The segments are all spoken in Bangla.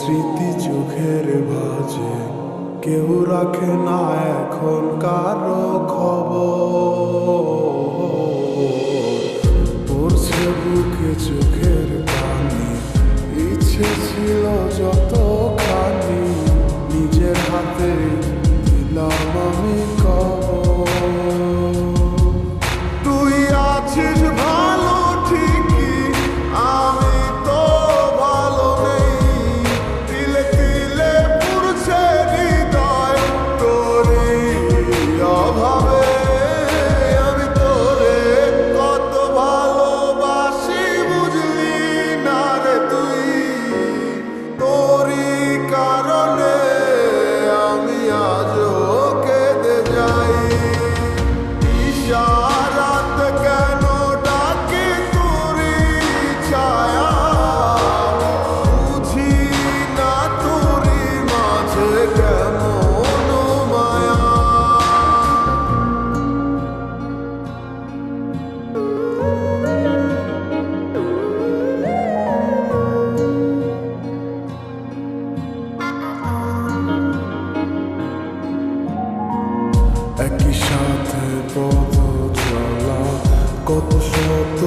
স্মৃতি চোখের ভাজে, কেউ রাখে না এখন কারও খবর। বুকে চোখের পানি, ইচ্ছে ছিল যত খানি নিজের হাতে দিলাম আমি কত শত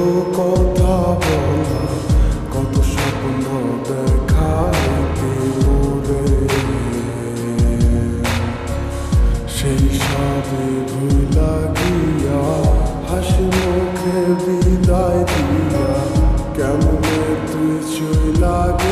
কত স্বপ্ন দেখাইতে মোরে সেই সাদে ভুলা গিয়া হাসি মুখে বিদায় দিয়া, কেমন তুই চুই লাগ